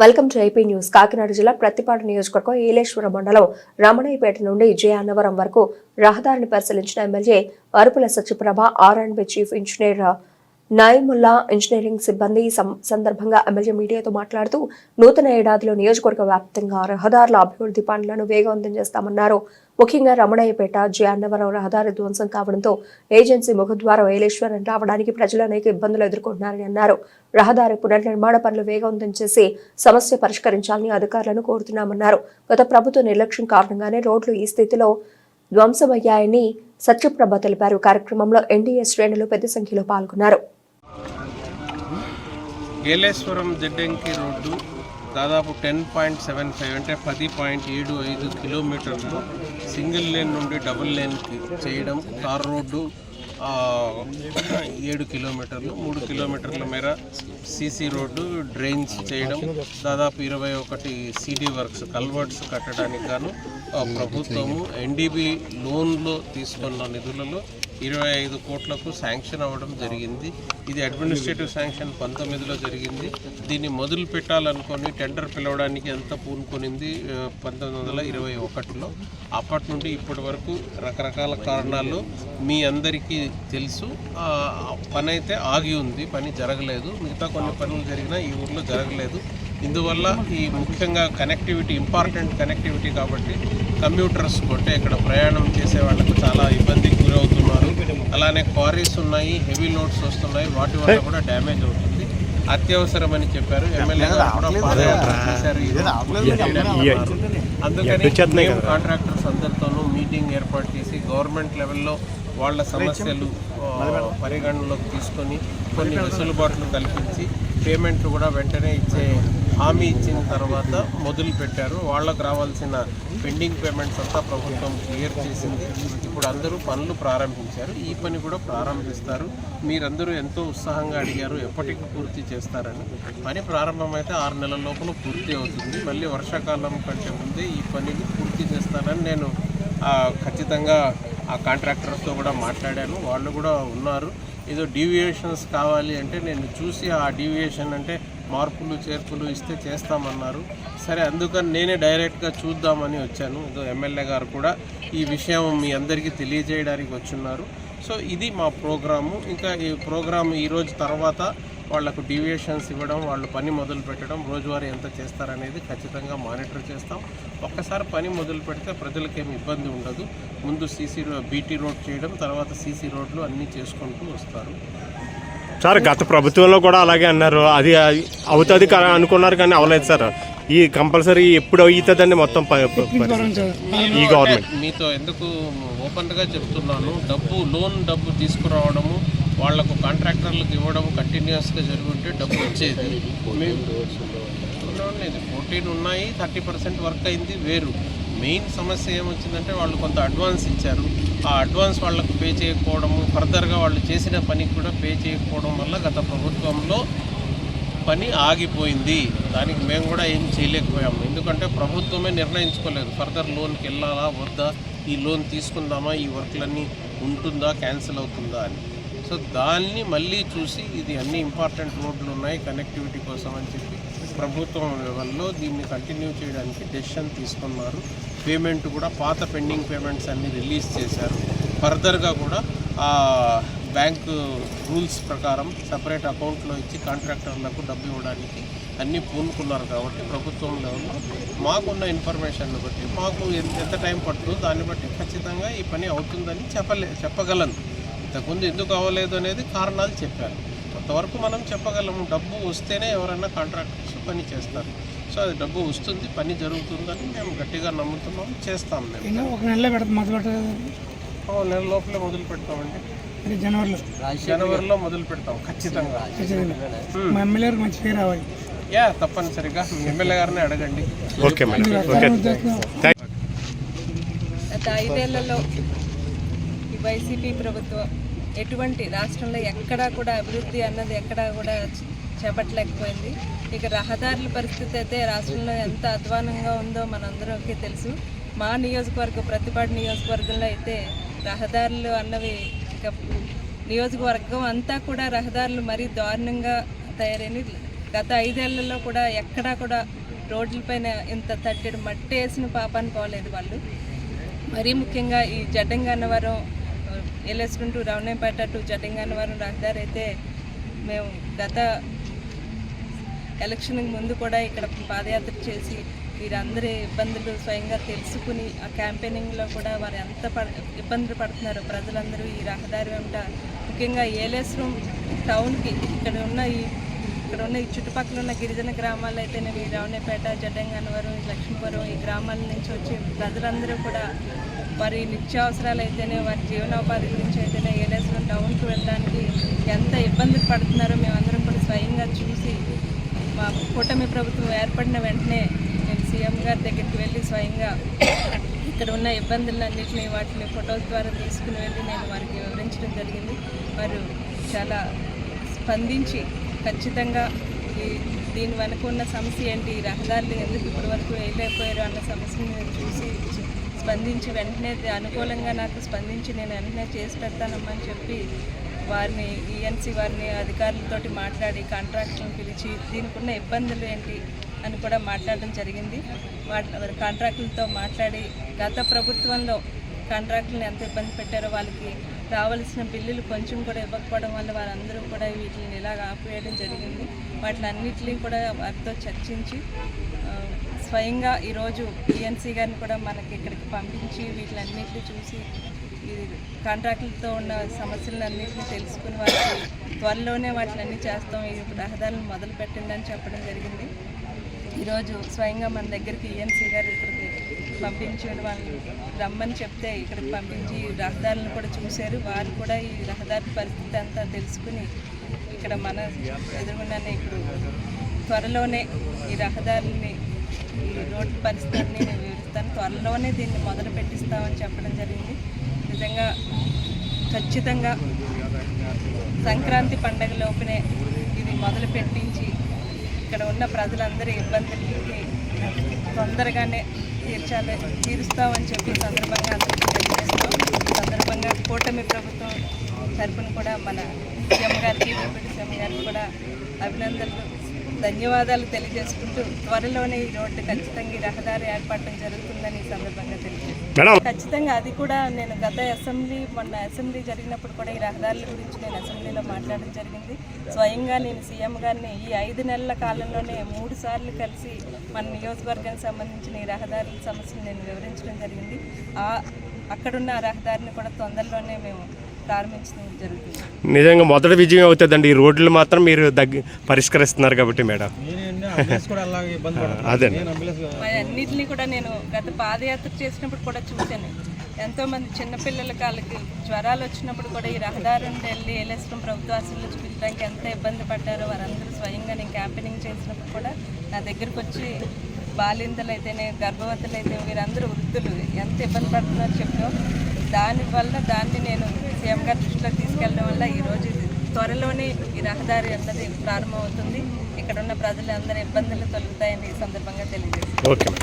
Welcome to AP news. Kakinada జిల్లా ప్రతిపాడు నియోజకవర్గం ఏలేశ్వరం మండలం రమణయ్యపేట నుండి జయాన్నవరం అన్నవరం వరకు రహదారిని పరిశీలించిన MLA Arupula Satyaprabha R and B chief engineer Nayamulla engineering సిబ్బంది సందర్భంగా ఎమ్మెల్యే మీడియాతో మాట్లాడుతూ నూతన ఏడాదిలో నియోజకవర్గ వ్యాప్తంగా రహదారుల అభివృద్ధి పనులను వేగవంతం చేస్తామన్నారు. ముఖ్యంగా రమణయ్యపేట జే. అన్నవరం రహదారి ధ్వంసం కావడంతో ఏజెన్సీ ముఖద్వారం ఏలేశ్వరం రావడానికి ప్రజలు అనేక ఇబ్బందులు ఎదుర్కొంటున్నారని అన్నారు. రహదారి పునర్నిర్మాణ పనులు వేగవంతం చేసి సమస్య పరిష్కరించాలని అధికారులను కోరుతున్నామన్నారు. గత ప్రభుత్వ నిర్లక్ష్యం కారణంగానే రోడ్లు ఈ స్థితిలో ధ్వంసమయ్యాయని సత్యప్రభ తెలిపారు. కార్యక్రమంలో ఎన్డీఏ శ్రేణులు పెద్ద సంఖ్యలో పాల్గొన్నారు. గేలేశ్వరం జడ్డంకి రోడ్డు దాదాపు టెన్ పాయింట్ సెవెన్ ఫైవ్ అంటే పది పాయింట్ ఏడు ఐదు కిలోమీటర్లు సింగిల్ లేన్ నుండి డబుల్ లేన్కి చేయడం తార్ రోడ్డు ఏడు కిలోమీటర్లు మూడు కిలోమీటర్ల మేర సీసీ రోడ్డు డ్రైన్స్ చేయడం దాదాపు ఇరవై ఒకటి సీడీ వర్క్స్ కల్వర్ట్స్ కట్టడానికి గాను ఆ, ప్రభుత్వము ఎన్డీబీ లోన్లో తీసుకున్న నిధులలో ఇరవై ఐదు కోట్లకు శాంక్షన్ అవ్వడం జరిగింది. ఇది అడ్మినిస్ట్రేటివ్ శాంక్షన్ పంతొమ్మిదిలో జరిగింది. దీన్ని మొదలు పెట్టాలనుకొని టెండర్ పిలవడానికి ఎంత పూనుకొనింది పంతొమ్మిది వందల ఇరవై ఒకటిలో. అప్పటి నుండి ఇప్పటి వరకు రకరకాల కారణాలు మీ అందరికీ తెలుసు. పని అయితే ఆగి ఉంది పని జరగలేదు. మిగతా కొన్ని పనులు జరిగినా ఈ ఊర్లో జరగలేదు. ఇందువల్ల ఈ ముఖ్యంగా కనెక్టివిటీ ఇంపార్టెంట్ కనెక్టివిటీ కాబట్టి కంప్యూటర్స్ కొట్టే ఇక్కడ ప్రయాణం చేసేవాళ్ళు వాళ్ళకు చాలా ఇబ్బందికి గురవుతున్నారు అలానే క్వారీస్ ఉన్నాయి హెవీ లోడ్స్ వస్తున్నాయి వాటి వల్ల కూడా డ్యామేజ్ అవుతుంది. అత్యవసరమని చెప్పారు. ఎమ్మెల్యే. అందుకని మేము కాంట్రాక్టర్స్ అందరితోనూ మీటింగ్ ఏర్పాటు చేసి గవర్నమెంట్ లెవెల్లో వాళ్ళ సమస్యలు పరిగణనలోకి తీసుకొని కొన్ని వెసులుబాట్లు కల్పించి పేమెంట్ కూడా వెంటనే ఇచ్చే హామీ ఇచ్చిన తర్వాత మొదలు పెట్టారు. వాళ్ళకు రావాల్సిన పెండింగ్ పేమెంట్స్ అంతా ప్రభుత్వం క్లియర్ చేసింది. ఇప్పుడు అందరూ పనులు ప్రారంభించారు. ఈ పని కూడా ప్రారంభిస్తారు. మీరందరూ ఎంతో ఉత్సాహంగా అడిగారు ఎప్పటికి పూర్తి చేస్తారని. పని ప్రారంభమైతే ఆరు నెలల లోపల పూర్తి అవుతుంది. మళ్ళీ వర్షాకాలం కంటే ముందే ఈ పనిని పూర్తి చేస్తానని నేను ఖచ్చితంగా ఆ కాంట్రాక్టర్స్తో కూడా మాట్లాడాను. వాళ్ళు కూడా ఉన్నారు. ఏదో డీవియేషన్స్ కావాలి అంటే నేను చూసి ఆ డీవియేషన్ అంటే మార్పులు చేర్పులు ఇస్తే చేస్తామన్నారు. సరే అందుకని నేనే డైరెక్ట్గా చూద్దామని వచ్చాను. ఏదో ఎమ్మెల్యే గారు కూడా ఈ విషయం మీ అందరికీ తెలియజేయడానికి వచ్చున్నారు. సో ఇది మా ప్రోగ్రాము. ఇంకా ఈ ప్రోగ్రామ్ ఈరోజు తర్వాత వాళ్ళకు డీవియేషన్స్ ఇవ్వడం వాళ్ళు పని మొదలు పెట్టడం రోజువారీ ఎంత చేస్తారనేది ఖచ్చితంగా మానిటర్ చేస్తాం. ఒక్కసారి పని మొదలు పెడితే ప్రజలకేమి ఇబ్బంది ఉండదు. ముందు సీసీ బీటీ రోడ్ చేయడం తర్వాత సీసీ రోడ్లు అన్నీ చేసుకుంటూ వస్తారు. సార్ గత ప్రభుత్వంలో కూడా అలాగే అన్నారు. అది అవుతుంది అనుకున్నారు కానీ అవలేదు సార్. ఈ కంపల్సరీ ఎప్పుడు అవుతుందండి మొత్తం. ఈ గవర్నమెంట్. మీతో ఎందుకు ఓపెన్గా చెప్తున్నాను. డబ్బు లోన్ డబ్బు తీసుకురావడము వాళ్ళకు కాంట్రాక్టర్లకు ఇవ్వడం కంటిన్యూస్గా జరుగుంటే డబ్బు వచ్చేది. ఇది ఫోర్టీన్ ఉన్నాయి థర్టీ పర్సెంట్ వర్క్ అయింది వేరు. మెయిన్ సమస్య ఏమొచ్చిందంటే వాళ్ళు కొంత అడ్వాన్స్ ఇచ్చారు. ఆ అడ్వాన్స్ వాళ్ళకు పే చేయకపోవడము ఫర్దర్గా వాళ్ళు చేసిన పనికి కూడా పే చేయకపోవడం వల్ల గత ప్రభుత్వంలో పని ఆగిపోయింది. దానికి మేము కూడా ఏం చేయలేకపోయాము. ఎందుకంటే ప్రభుత్వమే నిర్ణయించుకోలేదు. ఫర్దర్ లోన్కి వెళ్ళాలా వద్దా? ఈ లోన్ తీసుకుందామా? ఈ వర్క్లన్నీ ఉంటుందా? క్యాన్సిల్ అవుతుందా అని. సో దాన్ని మళ్ళీ చూసి ఇది అన్ని ఇంపార్టెంట్ రోడ్లు ఉన్నాయి కనెక్టివిటీ కోసం అని చెప్పి ప్రభుత్వం లెవెల్లో దీన్ని కంటిన్యూ చేయడానికి డెసిషన్ తీసుకున్నారు. పేమెంట్ కూడా పాత పెండింగ్ పేమెంట్స్ అన్ని రిలీజ్ చేశారు. ఫర్దర్గా కూడా ఆ బ్యాంకు రూల్స్ ప్రకారం సపరేట్ అకౌంట్లో ఇచ్చి కాంట్రాక్టర్లకు డబ్బు ఇవ్వడానికి అన్నీ పూనుకున్నారు కాబట్టి ప్రభుత్వం లెవెల్లో మాకున్న ఇన్ఫర్మేషన్ బట్టి మాకు ఎంత ఎంత టైం పడుతుందో దాన్ని బట్టి ఖచ్చితంగా ఈ పని అవుతుందని చెప్పలే చెప్పగలను ఇంతకుముందు ఎందుకు అవ్వలేదు అనేది కారణాలు చెప్పాను కొంతవరకు మనం చెప్పగలము డబ్బు వస్తేనే ఎవరైనా కాంట్రాక్టర్స్ పని చేస్తారు. సో అది డబ్బు వస్తుంది పని జరుగుతుందని మేము గట్టిగా నమ్ముతున్నాం చేస్తాం మేము. ఒక నెలలో పెడతాం మొదలు ఓ నెల లోపలే మొదలు పెడతామండి. జనవరిలో. జనవరిలో మొదలు పెడతాం ఖచ్చితంగా. మా ఎమ్మెల్యే గారికి మంచి పేరు రావాలి. యా తప్పనిసరిగా. ఎమ్మెల్యే గారిని అడగండి. Okay madam. ఓకే. థ్యాంక్ గత ఐదేళ్ళలో ఈ వైసీపీ ప్రభుత్వం ఎటువంటి రాష్ట్రంలో ఎక్కడా కూడా అభివృద్ధి అన్నది ఎక్కడా కూడా చేపట్టలేకపోయింది. ఇక రహదారుల పరిస్థితి అయితే రాష్ట్రంలో ఎంత అధ్వానంగా ఉందో మనందరికీ తెలుసు. మా నియోజకవర్గం ప్రతిపాడు నియోజకవర్గంలో అయితే రహదారులు అన్నవి ఇక నియోజకవర్గం అంతా కూడా రహదారులు మరీ దారుణంగా తయారైన గత ఐదేళ్ళలో కూడా ఎక్కడా కూడా రోడ్లపైన ఇంత తట్టెడు మట్టి వేసిన పాపాన్ని పోలేదు వాళ్ళు. మరీ ముఖ్యంగా ఈ జడ్డంగన్నవరం ఎల్ఎస్కుంటూ రవణంపేట టు జడ్డంగన్నవరం రహదారి అయితే మేము గత ఎలక్షన్కి ముందు కూడా ఇక్కడ పాదయాత్ర చేసి వీరందరి ఇబ్బందులు స్వయంగా తెలుసుకుని ఆ క్యాంపెయినింగ్లో కూడా వారు ఎంత పడ ఇబ్బందులు పడుతున్నారో ప్రజలందరూ ఈ రహదారి వెంట. ముఖ్యంగా ఏలేశ్వరం టౌన్కి ఇక్కడ ఉన్న ఈ ఇక్కడ ఉన్న ఈ చుట్టుపక్కల ఉన్న గిరిజన గ్రామాలు అయితేనే ఈ రావణపేట జడ్డంగనవరం లక్ష్మీపురం ఈ గ్రామాల నుంచి వచ్చి ప్రజలందరూ కూడా వారి నిత్యావసరాలు అయితేనే వారి జీవనోపాధి గురించి అయితేనే ఏలేసిన టౌన్కి వెళ్ళడానికి ఎంత ఇబ్బందులు పడుతున్నారో మేమందరం కూడా స్వయంగా చూసి మా కూటమి ప్రభుత్వం ఏర్పడిన వెంటనే నేను సీఎం గారి దగ్గరికి వెళ్ళి స్వయంగా ఇక్కడ ఉన్న ఇబ్బందులన్నింటినీ వాటిని ఫొటోస్ ద్వారా తీసుకుని వెళ్ళి నేను వారికి వివరించడం జరిగింది. వారు చాలా స్పందించి ఖచ్చితంగా ఈ దీని వెనక ఉన్న సమస్య ఏంటి? ఈ రహదారులు ఎందుకు ఇప్పటి వరకు వేయలేకపోయారు అన్న సమస్యను నేను చూసి స్పందించి వెంటనే అనుకూలంగా నాకు స్పందించి నేను వెంటనే చేసి పెడతానమ్మని చెప్పి వారిని ఈఎన్సీ వారిని అధికారులతోటి మాట్లాడి కాంట్రాక్టర్ని పిలిచి దీనికి ఉన్న ఇబ్బందులు ఏంటి అని కూడా మాట్లాడడం జరిగింది. వాటి కాంట్రాక్టులతో మాట్లాడి గత ప్రభుత్వంలో కాంట్రాక్టులను ఎంత ఇబ్బంది పెట్టారో వాళ్ళకి రావాల్సిన బిల్లులు కొంచెం కూడా ఇవ్వకపోవడం వల్ల వారందరూ కూడా వీటిని ఇలాగ ఆపివేయడం జరిగింది. వాటిని కూడా వారితో చర్చించి స్వయంగా ఈరోజు టీఎన్సీ గారిని కూడా మనకి ఇక్కడికి పంపించి వీటిలన్నిటిని చూసి కాంట్రాక్టులతో ఉన్న సమస్యలన్నింటినీ తెలుసుకుని వారికి త్వరలోనే వాటిని చేస్తాం. ఈ రహదారులను మొదలు పెట్టిందని చెప్పడం జరిగింది. ఈరోజు స్వయంగా మన దగ్గరికి ఈఎన్సీ గారు ఇక్కడికి వాళ్ళని రమ్మని చెప్తే ఇక్కడికి పంపించి రహదారులను కూడా చూశారు. వారు కూడా ఈ రహదారి పరిస్థితి అంతా తెలుసుకుని ఇక్కడ మన ఎదురుగుండానే ఇప్పుడు త్వరలోనే ఈ రహదారిని ఈ రోడ్డు పరిస్థితిని నేను వివరిస్తాను. త్వరలోనే దీన్ని మొదలు పెట్టిస్తామని చెప్పడం జరిగింది. నిజంగా ఖచ్చితంగా సంక్రాంతి పండగ లోపునే ఇది మొదలు పెట్టించి ఇక్కడ ఉన్న ప్రజలందరి ఇబ్బందులకి తొందరగానే తీర్చాలి తీరుస్తామని చెప్పి సందర్భంగా అందరికీ తెలియజేస్తాం సందర్భంగా కూటమి ప్రభుత్వం తరఫున కూడా మన సీఎం గారికి డిప్యూటీ సీఎం గారికి కూడా అభినందనలు ధన్యవాదాలు తెలియజేసుకుంటూ త్వరలోనే ఈ రోడ్డు ఖచ్చితంగా ఈ రహదారి ఏర్పడటం జరుగుతుందని ఈ సందర్భంగా తెలియజేస్తాను ఖచ్చితంగా అది కూడా నేను గత అసెంబ్లీ మొన్న అసెంబ్లీ జరిగినప్పుడు కూడా ఈ రహదారుల గురించి నేను అసెంబ్లీలో మాట్లాడడం జరిగింది. స్వయంగా నేను సీఎం గారిని ఈ ఐదు నెలల కాలంలోనే మూడు సార్లు కలిసి మన నియోజకవర్గానికి సంబంధించిన ఈ రహదారుల సమస్యను నేను వివరించడం జరిగింది. అక్కడున్న ఆ రహదారిని కూడా తొందరలోనే మేము ప్రారంభించడం జరుగుతుంది నిజంగా మొదటి విజయం అవుతుందండి. ఈ రోడ్లు మాత్రం మీరు దగ్గ పరిష్కరిస్తున్నారు కాబట్టి మేడం. అదే. అన్నిటిని కూడా నేను గత పాదయాత్ర చేసినప్పుడు కూడా చూశాను. ఎంతో మంది చిన్నపిల్లల కాళ్ళకి జ్వరాలు వచ్చినప్పుడు కూడా ఈ రహదారిని వెళ్ళి ఏలేశ్వరం ప్రభుత్వ ఆశల్లో చూపించడానికి ఎంత ఇబ్బంది పడ్డారో వారందరూ స్వయంగా నేను క్యాంపెయినింగ్ చేసినప్పుడు కూడా నా దగ్గరకు వచ్చి బాలింతలు అయితేనే గర్భవతులు అయితే వీరందరూ వృద్ధులు ఎంత ఇబ్బంది పడుతున్నారో చెప్పాం దానివల్ల దాన్ని నేను సీఎం గారి దృష్టిలో తీసుకెళ్ళడం వల్ల ఈరోజు త్వరలోనే ఈ రహదారి అన్నది ప్రారంభమవుతుంది. ఇక్కడ ఉన్న ప్రజలందరి ఇబ్బందులు తొలుగుతాయని ఈ సందర్భంగా తెలియజేస్తాను